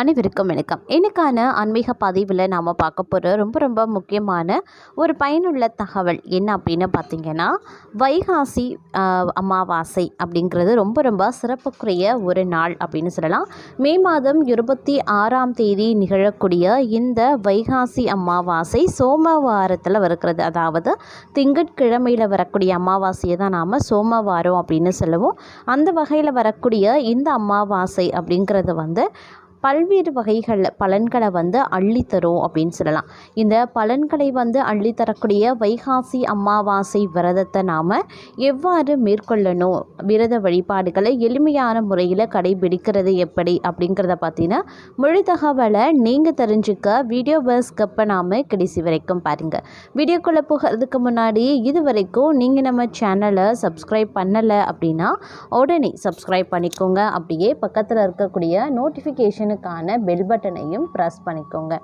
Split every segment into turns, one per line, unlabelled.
அனைவருக்கும் வணக்கம். எனக்கான ஆன்மீக பதிவில் நாம் பார்க்க போகிற ரொம்ப ரொம்ப முக்கியமான ஒரு பயனுள்ள தகவல் என்ன அப்படின்னு பார்த்தீங்கன்னா வைகாசி அமாவாசை அப்படிங்கிறது ரொம்ப ரொம்ப சிறப்புக்குரிய ஒரு நாள் அப்படின்னு சொல்லலாம். மே மாதம் இருபத்தி ஆறாம் தேதி நிகழக்கூடிய இந்த வைகாசி அமாவாசை சோமவாரத்தில் வருகிறது. அதாவது திங்கட்கிழமையில் வரக்கூடிய அமாவாசையை தான் நாம் சோமவாரம் அப்படின்னு சொல்லுவோம். அந்த வகையில் வரக்கூடிய இந்த அமாவாசை அப்படிங்கிறது வந்து பல்வேறு வகைகளில் பலன்களை வந்து அள்ளித்தரும் அப்படின்னு சொல்லலாம். இந்த பலன்களை வந்து அள்ளித்தரக்கூடிய வைகாசி அமாவாசை விரதத்தை நாம் எவ்வாறு மேற்கொள்ளணும்? விரத வழிபாடுகளை எளிமையான முறையில் கடைபிடிக்கிறது எப்படி? அப்படிங்கிறத பார்த்தீங்கன்னா முழு தகவலை நீங்கள் தெரிஞ்சுக்க வீடியோ பஸ்க்கப்போ நாம் கடைசி வரைக்கும் பாருங்கள் வீடியோக்குள்ளே போகிறதுக்கு முன்னாடி இது வரைக்கும் நீங்கள் நம்ம சேனலை சப்ஸ்கிரைப் பண்ணலை அப்படின்னா உடனே சப்ஸ்கிரைப் பண்ணிக்கோங்க. அப்படியே பக்கத்தில் இருக்கக்கூடிய நோட்டிஃபிகேஷன் நோட்டிஃபிகேஷனுக்கான பெல் பட்டனையும் ப்ரெஸ் பண்ணிக்கோங்க.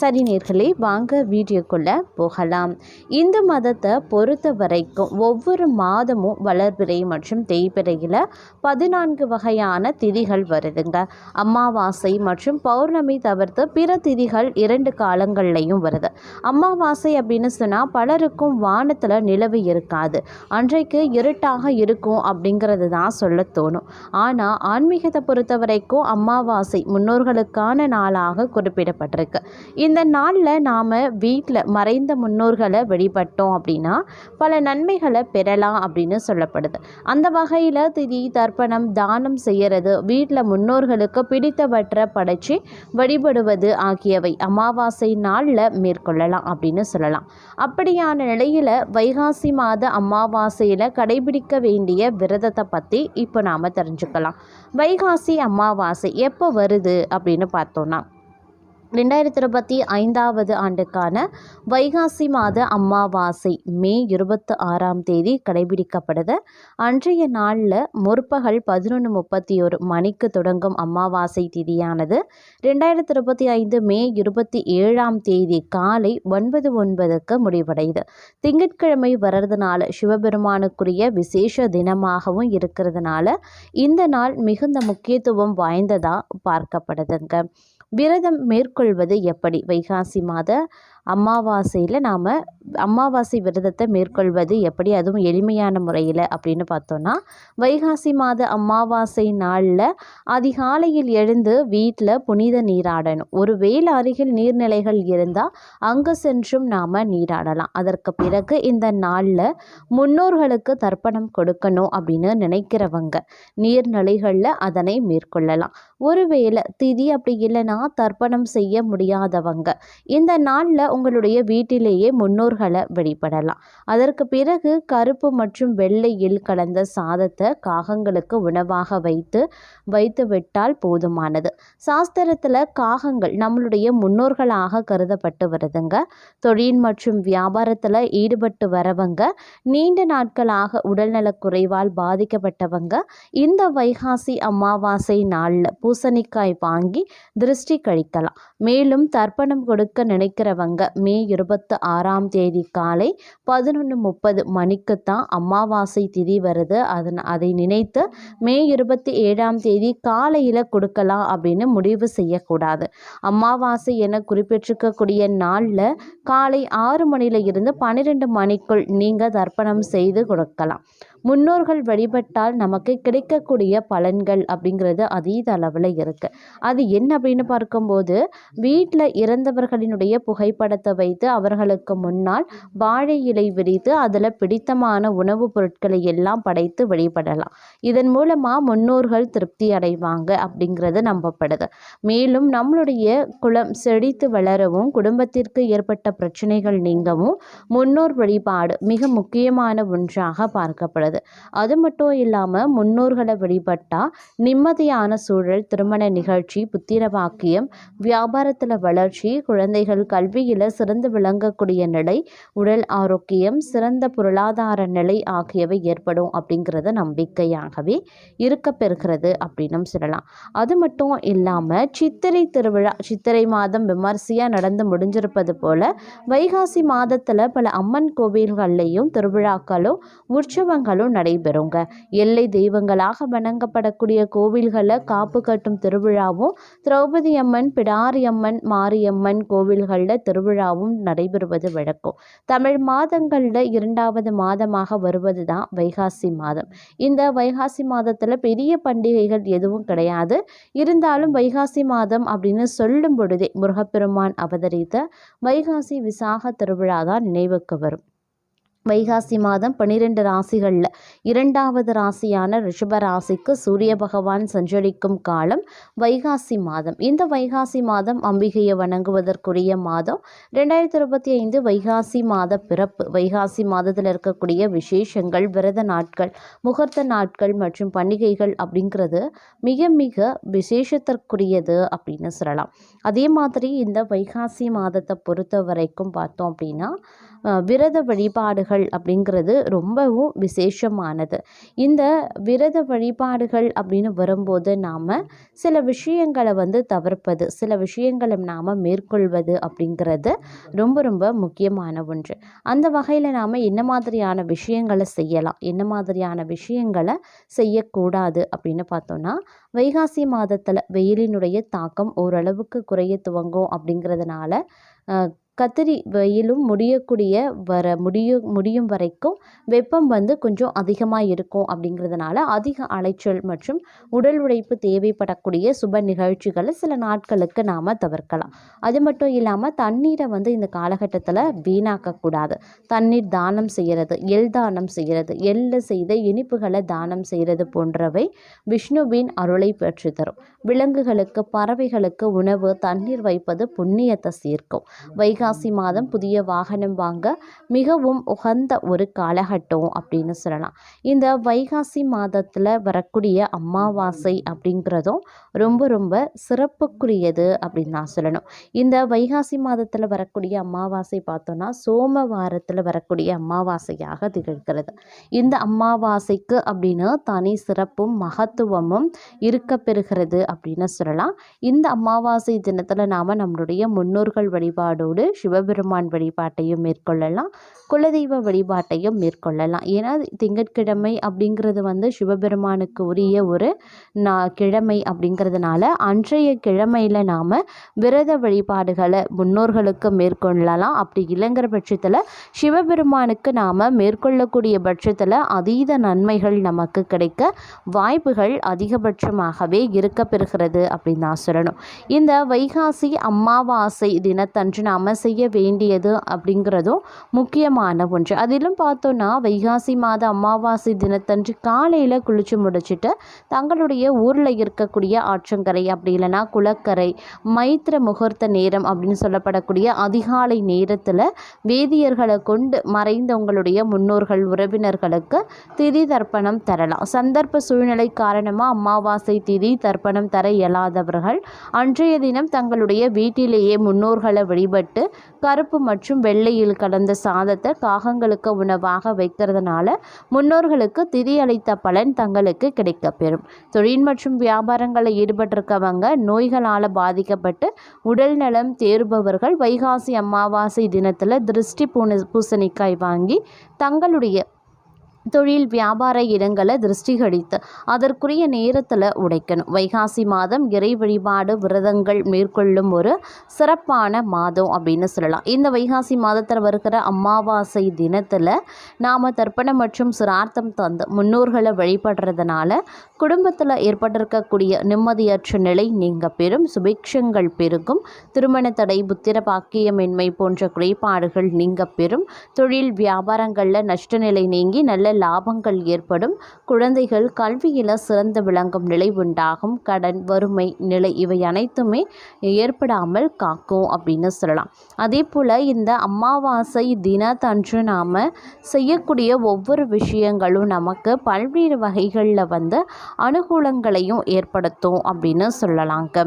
சரி நேர்களே வாங்க வீடியோக்குள்ளே போகலாம். இந்து மதத்தை பொறுத்த வரைக்கும் ஒவ்வொரு மாதமும் வளர்பிறை மற்றும் தேய்பிறையில் பதினான்கு வகையான திதிகள் வருதுங்க. அமாவாசை மற்றும் பௌர்ணமி தவிர்த்து பிற திதிகள் இரண்டு காலங்கள்லையும் வருது. அமாவாசை அப்படின்னு சொன்னால் பலருக்கும் வானத்தில் நிலவு இருக்காது. அன்றைக்கு இருட்டாக இருக்கும் அப்படிங்கிறது தான் சொல்ல தோணும். ஆனால் ஆன்மீகத்தை பொறுத்த வரைக்கும் அமாவாசை முன்னோர்களுக்கான நாளாக குறிப்பிடப்பட்டிருக்கு. இந்த நாளில் நாம் வீட்டில் மறைந்த முன்னோர்களை வழிபட்டோம் அப்படின்னா பல நன்மைகளை பெறலாம் அப்படின்னு சொல்லப்படுது. அந்த வகையில் திதி தர்ப்பணம் தானம் செய்கிறது வீட்டில் முன்னோர்களுக்கு பிடித்தவற்றை படைச்சி வழிபடுவது ஆகியவை அமாவாசை நாளில் மேற்கொள்ளலாம் அப்படின்னு சொல்லலாம். அப்படியான நிலையில் வைகாசி மாத அமாவாசையில் கடைபிடிக்க வேண்டிய விரதத்தை பற்றி இப்போ நாம் தெரிஞ்சுக்கலாம். வைகாசி அமாவாசை எப்போ வருது? அப்படின்னு பார்த்தோன்னா ரெண்டாயிரத்தி இருபத்தி ஐந்தாவது ஆண்டுக்கான வைகாசி மாத அம்மாவாசை மே இருபத்தி ஆறாம் தேதி கடைபிடிக்கப்படுது. அன்றைய நாளில் முற்பகல் பதினொன்று முப்பத்தி ஒரு மணிக்கு தொடங்கும் அம்மாவாசை திதியானது. ரெண்டாயிரத்தி இருபத்தி ஐந்து மே இருபத்தி ஏழாம் தேதி காலை ஒன்பது ஒன்பதுக்கு முடிவடையுது. திங்கட்கிழமை வர்றதுனால சிவபெருமானுக்குரிய விசேஷ தினமாகவும் இருக்கிறதுனால இந்த நாள் மிகுந்த முக்கியத்துவம் வாய்ந்ததாக பார்க்கப்படுதுங்க. விரதம் மேற்கொள்வது எப்படி? வைகாசி மாத அமாவாசையில் நாம் அமாவாசை விரதத்தை மேற்கொள்வது எப்படி? அதுவும் எளிமையான முறையில் அப்படின்னு பார்த்தோன்னா வைகாசி மாத அமாவாசை நாளில் அதிகாலையில் எழுந்து வீட்டில் புனித நீராடணும். ஒரு வேல் அருகில் நீர்நிலைகள் இருந்தால் அங்கு சென்றும் நாம் நீராடலாம். அதற்கு பிறகு இந்த நாளில் முன்னோர்களுக்கு தர்ப்பணம் கொடுக்கணும் அப்படின்னு நினைக்கிறவங்க நீர்நிலைகளில் அதனை மேற்கொள்ளலாம். ஒருவேளை திதி அப்படி இல்லைன்னா தர்ப்பணம் செய்ய முடியாதவங்க இந்த நாளில் உங்களுடைய வீட்டிலேயே முன்னோர்களை வெளிப்படலாம். அதற்கு பிறகு கருப்பு மற்றும் வெள்ளையில் கலந்த சாதத்தை காகங்களுக்கு உணவாக வைத்து வைத்து விட்டால் போதுமானது. சாஸ்திரத்தில் காகங்கள் நம்மளுடைய முன்னோர்களாக கருதப்பட்டு வருதுங்க. தொழில் மற்றும் வியாபாரத்தில் ஈடுபட்டு வரவங்க நீண்ட நாட்களாக உடல்நலக் குறைவால் பாதிக்கப்பட்டவங்க இந்த வைகாசி அமாவாசை நாளில் பூசணிக்காய் வாங்கி திருஷ்டி கழிக்கலாம். மேலும் தர்ப்பணம் கொடுக்க நினைக்கிறவங்க மே இருபத்தி ஆறாம் தேதி காலை பதினொன்று முப்பது மணிக்கு தான் அமாவாசை திதி வருது. அதன் அதை நினைத்து மே இருபத்தி ஏழாம் தேதி காலையில் கொடுக்கலாம் அப்படின்னு முடிவு செய்யக்கூடாது. அமாவாசை என குறிப்பிட்டிருக்கக்கூடிய நாளில் காலை ஆறு மணியில இருந்து பன்னிரெண்டு மணிக்குள் நீங்கள் தர்ப்பணம் செய்து கொடுக்கலாம். முன்னோர்கள் வழிபட்டால் நமக்கு கிடைக்கக்கூடிய பலன்கள் அப்படிங்கிறது அதீத அளவில் இருக்குது அது என்ன அப்படின்னு பார்க்கும்போது வீட்டில் இறந்தவர்களினுடைய புகைப்படத்தை வைத்து அவர்களுக்கு முன்னால் வாழை இலை விரித்து அதில் பிடித்தமான உணவுப் பொருட்களை எல்லாம் படைத்து வழிபடலாம். இதன் மூலமாக முன்னோர்கள் திருப்தி அடைவாங்க அப்படிங்கிறது நம்பப்படுது. மேலும் நம்மளுடைய குளம் செழித்து வளரவும் குடும்பத்திற்கு ஏற்பட்ட பிரச்சனைகள் நீங்கவும் முன்னோர் வழிபாடு மிக முக்கியமான ஒன்றாக பார்க்கப்படுது. அது மட்டும் இல்லாமல் முன்னோர்களை வழிபட்டால் நிம்மதியான சூழல் திருமண நிகழ்ச்சி புத்திர வாக்கியம் வியாபாரத்தில் வளர்ச்சி குழந்தைகள் கல்வியில் சிறந்து விளங்கக்கூடிய நிலை உடல் ஆரோக்கியம் சிறந்த பொருளாதார நிலை ஆகியவை ஏற்படும் அப்படிங்கிறது நம்பிக்கையாகவே இருக்கப்பெறுகிறது அப்படின்னும் சொல்லலாம். அது மட்டும் இல்லாமல் சித்திரை திருவிழா சித்திரை மாதம் விமர்சையாக நடந்து முடிஞ்சிருப்பது போல வைகாசி மாதத்தில் பல அம்மன் கோவில்கள்லையும் திருவிழாக்களும் உற்சவங்களும் திருவிழாக்களும் நடைபெறுங்க. எல்லை தெய்வங்களாக வணங்கப்படக்கூடிய கோவில்களில் காப்பு கட்டும் திருவிழாவும் திரௌபதி அம்மன் பிடாரி அம்மன் மாரியம்மன் கோவில்களில் திருவிழாவும் நடைபெறுவது வழக்கம். தமிழ் மாதங்களில் இரண்டாவது மாதமாக வருவது தான் வைகாசி மாதம். இந்த வைகாசி மாதத்தில் பெரிய பண்டிகைகள் எதுவும் கிடையாது. இருந்தாலும் வைகாசி மாதம் அப்படின்னு சொல்லும் பொழுதே முருகப்பெருமான் அவதரித்த வைகாசி விசாக திருவிழா தான் நினைவுக்கு வரும். வைகாசி மாதம் பனிரெண்டு ராசிகளில். இரண்டாவது ராசியான ரிஷப ராசிக்கு சூரிய பகவான் சஞ்சரிக்கும் காலம் வைகாசி மாதம். இந்த வைகாசி மாதம் அம்பிகையை வணங்குவதற்குரிய மாதம். ரெண்டாயிரத்தி இருபத்தி ஐந்து வைகாசி மாத பிறப்பு. வைகாசி மாதத்தில் இருக்கக்கூடிய விசேஷங்கள் விரத நாட்கள் முகூர்த்த நாட்கள் மற்றும் பண்டிகைகள் அப்படிங்கிறது மிக மிக விசேஷத்திற்குரியது அப்படின்னு சொல்லலாம். அதே மாதிரி இந்த வைகாசி மாதத்தை பொறுத்த வரைக்கும் பார்த்தோம் அப்படின்னா விரத வழிபாடுகள் அப்படிங்கிறது ரொம்பவும் விசேஷமானது. இந்த விரத வழிபாடுகள் அப்படின்னு வரும்போது நாம் சில விஷயங்களை வந்து தவிர்ப்பது சில விஷயங்களை நாம் மேற்கொள்வது அப்படிங்கிறது ரொம்ப ரொம்ப முக்கியமான ஒன்று. அந்த வகையில் நாம் என்ன மாதிரியான விஷயங்களை செய்யலாம் என்ன மாதிரியான விஷயங்களை செய்யக்கூடாது அப்படின்னு பார்த்தோன்னா வைகாசி மாதத்தில் வெயிலினுடைய தாக்கம் ஓரளவுக்கு குறைய துவங்கும் அப்படிங்கிறதுனால கத்திரி வெயிலும் முடியக்கூடிய வர முடியும் முடியும் வரைக்கும் வெப்பம் வந்து கொஞ்சம் அதிகமாக இருக்கும் அப்படிங்கிறதுனால அதிக அலைச்சல் மற்றும் உடல் உழைப்பு தேவைப்படக்கூடிய சுப நிகழ்ச்சிகளை சில நாட்களுக்கு நாம் தவிர்க்கலாம். அது மட்டும் இல்லாமல் தண்ணீரை வந்து இந்த காலகட்டத்தில் வீணாக்கக்கூடாது. தண்ணீர் தானம் செய்கிறது எள் தானம் செய்கிறது எள்ளு செய்த இனிப்புகளை தானம் செய்கிறது போன்றவை விஷ்ணுவின் அருளை பெற்று தரும் விலங்குகளுக்கு பறவைகளுக்கு உணவு தண்ணீர் வைப்பது புண்ணியத்தை சீர்க்கும். வைகா வைகாசி மாதம் புதிய வாகனம் வாங்க மிகவும் உகந்த ஒரு காலகட்டம் அப்படின்னு சொல்லலாம். இந்த வைகாசி மாதத்தில் வரக்கூடிய அமாவாசை அப்படிங்கிறதும் ரொம்ப ரொம்ப சிறப்புக்குரியது அப்படின்னு நான் சொல்லணும். இந்த வைகாசி மாதத்தில் வரக்கூடிய அமாவாசை பார்த்தோன்னா சோமவாரத்தில் வரக்கூடிய அமாவாசையாக திகழ்கிறது. இந்த அமாவாசைக்கு அப்படின்னு தனி சிறப்பும் மகத்துவமும் இருக்க பெறுகிறது அப்படின்னு சொல்லலாம். இந்த அமாவாசை தினத்தில் நாம் நம்மளுடைய முன்னோர்கள் வழிபாடோடு சிவபெருமான் வழிபாட்டையும் மேற்கொள்ளலாம். குலதெய்வ வழிபாட்டையும் மேற்கொள்ளலாம். ஏன்னா திங்கட்கிழமை அப்படிங்கிறது வந்து சிவபெருமானுக்கு உரிய ஒரு நா கிழமை அப்படிங்கிறதுனால அன்றைய கிழமையில் நாம் விரத வழிபாடுகளை முன்னோர்களுக்கு மேற்கொள்ளலாம். அப்படி இல்லைங்கிற பட்சத்தில் சிவபெருமானுக்கு நாம் மேற்கொள்ளக்கூடிய பட்சத்தில் அதீத நன்மைகள் நமக்கு கிடைக்க வாய்ப்புகள் அதிகபட்சமாகவே இருக்க பெறுகிறது அப்படின்னு நான் சொல்லணும். இந்த வைகாசி அம்மாவாசை தினத்தன்று நாம் செய்ய வேண்டியது அப்படிங்கிறதும் முக்கியமாக முக்கியமான ஒன்று. அதிலும் பார்த்தோன்னா வைகாசி மாத அமாவாசை தினத்தன்று காலையில் குளித்து முடிச்சுட்டு தங்களுடைய ஊரில் இருக்கக்கூடிய ஆற்றங்கரை அப்படி இல்லைன்னா குளக்கரை மைத்திர முகூர்த்த நேரம் அப்படின்னு சொல்லப்படக்கூடிய அதிகாலை நேரத்தில் வேதியர்களை கொண்டு மறைந்தவங்களுடைய முன்னோர்கள் உறவினர்களுக்கு திதி தர்ப்பணம் தரலாம். சந்தர்ப்ப சூழ்நிலை காரணமாக அமாவாசை திதி தர்ப்பணம் தர இயலாதவர்கள் அன்றைய தினம் தங்களுடைய வீட்டிலேயே முன்னோர்களை வழிபட்டு கருப்பு மற்றும் வெள்ளையில் கலந்த சாதத்தை காகங்களுக்கு உணவாக வைக்கிறதுனால முன்னோர்களுக்கு திதி அளித்த பலன் தங்களுக்கு கிடைக்கப்பெறும். தொழில் மற்றும் வியாபாரங்களில் ஈடுபட்டிருக்கவங்க நோய்களால் பாதிக்கப்பட்டு உடல் நலம் தேறுபவர்கள் வைகாசி அமாவாசை தினத்தில் திருஷ்டி பூன பூசணிக்காய் வாங்கி தங்களுடைய தொழில் வியாபார இடங்களை திருஷ்டிகடித்து அதற்குரிய நேரத்தில் உடைக்கணும். வைகாசி மாதம் இறை வழிபாடு விரதங்கள் மேற்கொள்ளும் ஒரு சிறப்பான மாதம் அப்படின்னு சொல்லலாம். இந்த வைகாசி மாதத்தில் வருகிற அமாவாசை தினத்தில் நாம் தர்ப்பணம் மற்றும் சிரார்த்தம் தந்து முன்னோர்களை வழிபடுறதுனால குடும்பத்தில் ஏற்பட்டிருக்கக்கூடிய நிம்மதியற்ற நிலை நீங்க பெறும். சுபிக்ஷங்கள் பெருகும். திருமண தடை புத்திர பாக்கியமின்மை போன்ற குறைபாடுகள் நீங்க பெறும். தொழில் வியாபாரங்களில் நஷ்ட நிலை நீங்கி நல்ல லாபங்கள் ஏற்படும். குழந்தைகள் கல்வியில் சிறந்து விளங்கும் நிலை உண்டாகும். கடன் வறுமை நிலை இவை அனைத்துமே ஏற்படாமல் காக்கும் அப்படின்னு சொல்லலாம். அதே போல் இந்த அமாவாசை தினத்தன்று நாம் செய்யக்கூடிய ஒவ்வொரு விஷயங்களும் நமக்கு பல்வேறு வகைகளில் வந்து அனுகூலங்களையும் ஏற்படுத்தும் அப்படின்னு சொல்லலாங்க.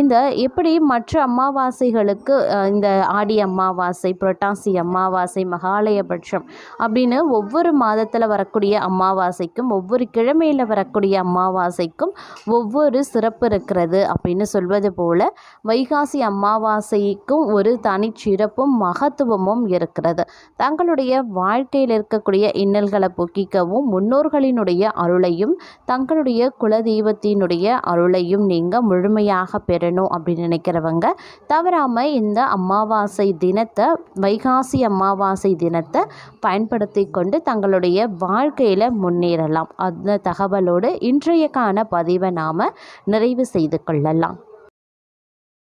இந்த எப்படி மற்ற அமாவாசைகளுக்கு இந்த ஆடி அமாவாசை புரட்டாசி அமாவாசை மகாலயபட்சம் அப்படின்னு ஒவ்வொரு மாதத்தில் வரக்கூடிய அமாவாசைக்கும் ஒவ்வொரு கிழமையில் வரக்கூடிய அமாவாசைக்கும் ஒவ்வொரு சிறப்பு இருக்கிறது அப்படின்னு சொல்வது போல வைகாசி அமாவாசைக்கும் ஒரு தனிச்சிறப்பும் மகத்துவமும் இருக்கிறது. தங்களுடைய வாழ்க்கையில் இருக்கக்கூடிய இன்னல்களை பொக்கிக்கவும் முன்னோர்களினுடைய அருளையும் தங்களுடைய குலதெய்வத்தினுடைய அருளையும் நீங்கள் முழுமையாக பெறணும் அப்படின்னு நினைக்கிறவங்க தவறாமல் இந்த அமாவாசை தினத்தை வைகாசி அமாவாசை தினத்தை பயன்படுத்தி கொண்டு தங்களுடைய வாழ்க்கையில் முன்னேறலாம். அந்த தகவலோடு இன்றையக்கான பதிவை நாம் நிறைவு செய்து கொள்ளலாம்.